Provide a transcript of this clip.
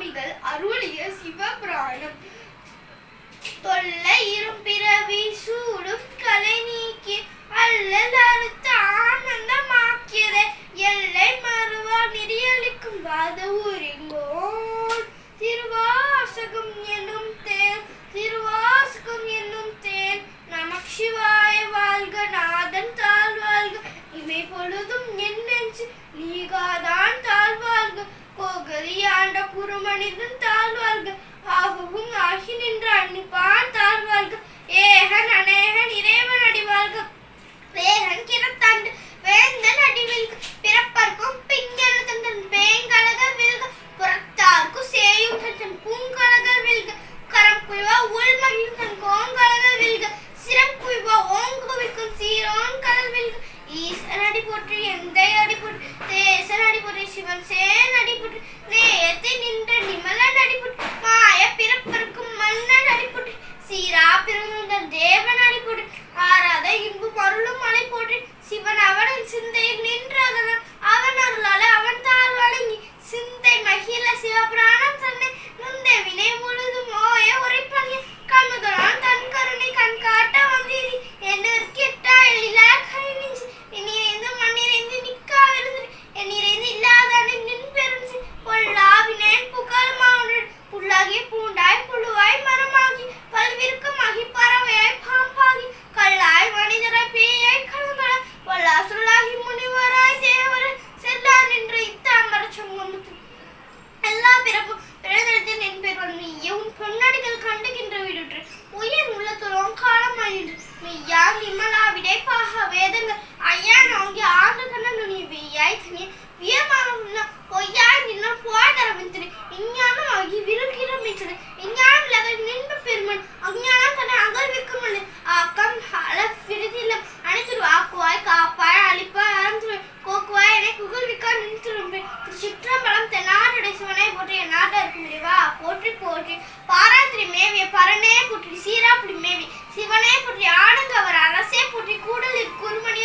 சுவாமிகள் அருளிய சிவபிராணம். தொல்லை இரும்பிறவி சூடும் கலை நீக்கி அல்லல் அறுத்த ஆனந்தமாக்கியதே எல்லை மறுவா நிதியளிக்கும் வாத ஊரே. ஒரு மனிதன் தாழ்வார்கள் ஆகவும் ஆகி நின்ற அன்னிப்பான் தாழ்வார்கள் ஏகன் அநேகன் இறைவன் அடிவார்கள் வேகன் கிரத்தாண்டு வேந்தன் அடிவில் பிறப்பர்க்கும் பிங்கன தந்தன் வேங்கலக வில்க. புறத்தார்க்கு சேயும் தன் பூங்கலக வில்க. கரம் குய்வா உள்மகிழ் தன் கோங்கலக வில்க. சிரம் குய்வா ஓங்குவிக்கும் சீரோன் கடல் வில்க. ஈசன் அடி போற்றி எந்தை அடி போற்றி தேசன் அடி போற்றி சிவன் சேன் அடி போற்றி நேயத்தை நின்ற நிமலன் அடி போற்றி மாய பிறப்பருக்கும் மன்னன் அடி போற்றி சீரா பிறந்த தேவன் அடி போற்றி ஆராத இன்பு மருளும் மலை போற்றி காலமாயின்று மெய்யா நிமலா விடை வேதங்கள் ஐயா மேவிய பரனே புற்றி சீரா புடி மேவி சிவனே புற்றி ஆடுங்க அவர் அரசே புற்றி கூடலில் குருமணி